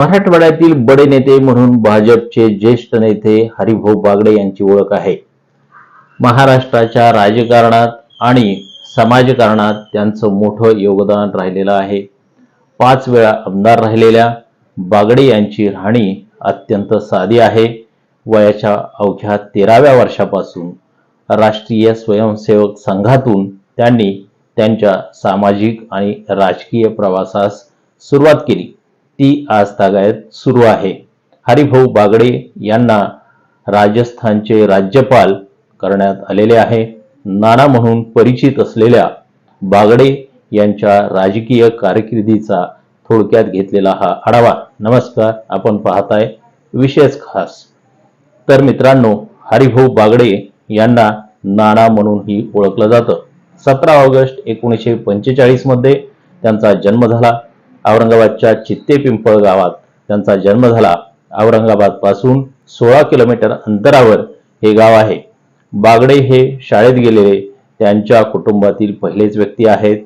मराठवाड्यातील बडे नेते म्हणून भाजपचे ज्येष्ठ नेते हरिभाऊ बागडे यांची ओळख आहे. महाराष्ट्राच्या राजकारणात आणि समाजकारणात त्यांचं मोठं योगदान राहिलेलं आहे. पाच वेळा आमदार राहिलेल्या बागडे यांची राहणी अत्यंत साधी आहे. वयाच्या अवघ्या तेराव्या वर्षापासून राष्ट्रीय स्वयंसेवक संघातून त्यांनी त्यांच्या सामाजिक आणि राजकीय प्रवासास सुरुवात केली. ती आज तागायत सुरू आहे. हरिभाऊ बागडे यांना राजस्थानचे राज्यपाल करण्यात आलेले आहे. नाना म्हणून परिचित असलेल्या बागडे यांच्या राजकीय कारकिर्दीचा थोडक्यात घेतलेला हा आढावा. नमस्कार आपण पाहताय विशेष खास. तर मित्रांनो हरिभाऊ बागडे यांना नाना म्हणूनही ओळखलं जातं. सतरा ऑगस्ट एकोणीसशे पंचेचाळीसमध्ये त्यांचा जन्म झाला. औरंगाबादच्या चित्ते पिंपळ गावात त्यांचा जन्म झाला. औरंगाबादपासून सोळा किलोमीटर अंतरावर हे गाव आहे. बागडे हे शाळेत गेलेले त्यांच्या कुटुंबातील पहिलेच व्यक्ती आहेत.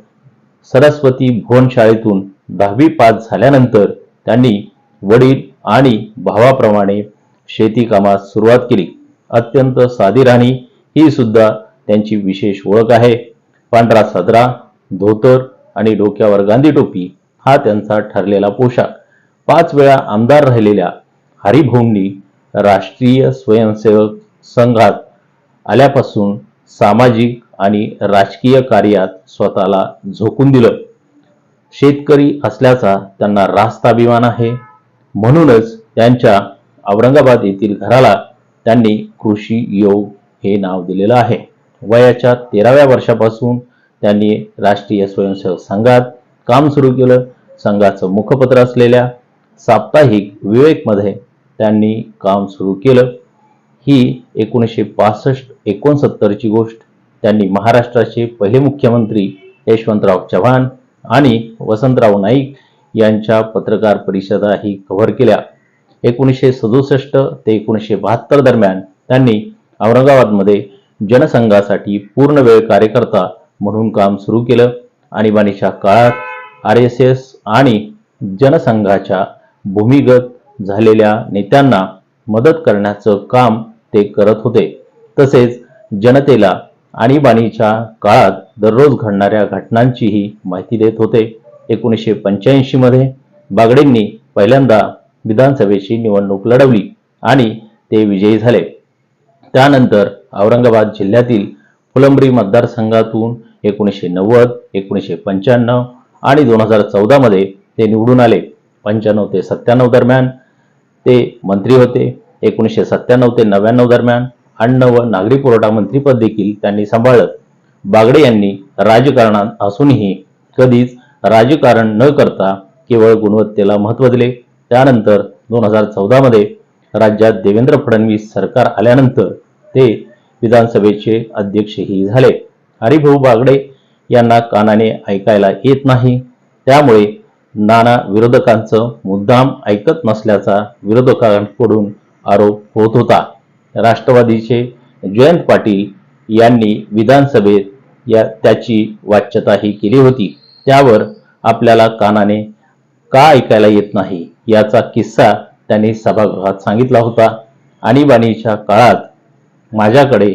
सरस्वती भुवन शाळेतून दहावी पास झाल्यानंतर त्यांनी वडील आणि भावाप्रमाणे शेती कामास सुरुवात केली. अत्यंत साधी राहणी ही सुद्धा त्यांची विशेष ओळख आहे. पांढरा सदरा धोतर आणि डोक्यावर गांधी टोपी हा त्यांचा ठरलेला पोशाख. पाच वेळा आमदार राहिलेल्या हरिभाऊंनी राष्ट्रीय स्वयंसेवक संघात आल्यापासून सामाजिक आणि राजकीय कार्यात स्वतःला झोकून दिलं. शेतकरी असल्याचा त्यांना रास्त अभिमान आहे. म्हणूनच त्यांच्या औरंगाबाद येथील घराला त्यांनी कृषी योग हे नाव दिलेलं आहे. वयाच्या तेराव्या वर्षापासून त्यांनी राष्ट्रीय स्वयंसेवक संघात काम सुरू केलं. संघाचं मुखपत्र असलेल्या साप्ताहिक विवेकमध्ये त्यांनी काम सुरू केलं. ही एकोणीसशे पासष्ट एकोणसत्तरची गोष्ट. त्यांनी महाराष्ट्राचे पहिले मुख्यमंत्री यशवंतराव चव्हाण आणि वसंतराव नाईक यांच्या पत्रकार परिषदाही कव्हर केल्या. एकोणीसशे सदुसष्ट ते एकोणीसशे बहात्तर दरम्यान त्यांनी औरंगाबादमध्ये जनसंघासाठी पूर्ण वेळ कार्यकर्ता म्हणून काम सुरू केलं. आणीबाणीच्या काळात आर एस एस आणि जनसंघाच्या भूमिगत झालेल्या नेत्यांना मदत करण्याचं काम ते करत होते. तसेच जनतेला आणीबाणीच्या काळात दररोज घडणाऱ्या घटनांचीही माहिती देत होते. एकोणीसशे पंच्याऐंशीमध्ये बागडेंनी पहिल्यांदा विधानसभेची निवडणूक लढवली आणि ते विजयी झाले. त्यानंतर औरंगाबाद जिल्ह्यातील फुलंब्री मतदारसंघातून एकोणीसशे नव्वद एकोणीसशे पंच्याण्णव आणि दोन हजार चौदामध्ये ते निवडून आले. पंच्याण्णव ते सत्त्याण्णव दरम्यान ते मंत्री होते. एकोणीसशे सत्त्याण्णव ते नव्याण्णव दरम्यान अन्न व नागरी पुरवठा मंत्रीपद देखील त्यांनी सांभाळलं. बागडे यांनी राजकारणात असूनही कधीच राजकारण न करता केवळ गुणवत्तेला महत्त्व दिले. त्यानंतर दोन हजार चौदामध्ये राज्यात देवेंद्र फडणवीस सरकार आल्यानंतर ते विधानसभेचे अध्यक्षही झाले. हरिभाऊ बागडे यांना कानाने ऐकायला येत नाही. त्यामुळे नाना विरोधकांचं मुद्दाम ऐकत नसल्याचा विरोधकांकडून आरोप होत होता. राष्ट्रवादीचे जयंत पाटील यांनी विधानसभेत या त्याची वाच्यताही केली होती. त्यावर आपल्याला कानाने का ऐकायला येत नाही याचा किस्सा त्यांनी सभागृहात सांगितला होता. आणीबाणीच्या काळात माझ्याकडे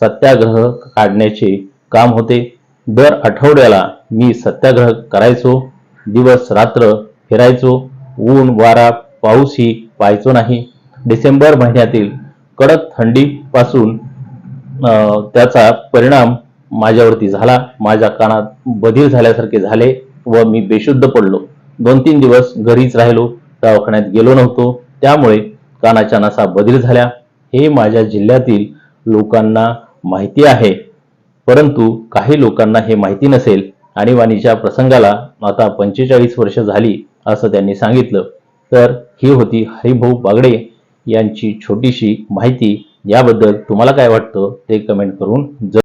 सत्याग्रह काढण्याचे काम होते. दर आठवड्याला मी सत्याग्रह करायचो दिवस रात्र फिरायचो ऊन वारा पाऊसही पाहायचो नाही. डिसेंबर महिन्यातील कडक थंडीपासून त्याचा परिणाम माझ्यावरती झाला. माझ्या कानात बधीर झाल्यासारखे झाले व मी बेशुद्ध पडलो. दोन तीन दिवस घरीच राहिलो. दवाखान्यात गेलो नव्हतो. त्यामुळे कानाच्या नसा बधीर झाल्या. हे माझ्या जिल्ह्यातील लोकांना माहिती आहे. परंतु काही लोकांना हे माहिती नसेल. आणीबाणीच्या प्रसंगाला आता पंचेचाळीस वर्ष झाली असं त्यांनी सांगितलं. तर ही होती हरिभाऊ बागडे यांची छोटीशी माहिती. याबद्दल तुम्हाला काय वाटतं ते कमेंट करून ज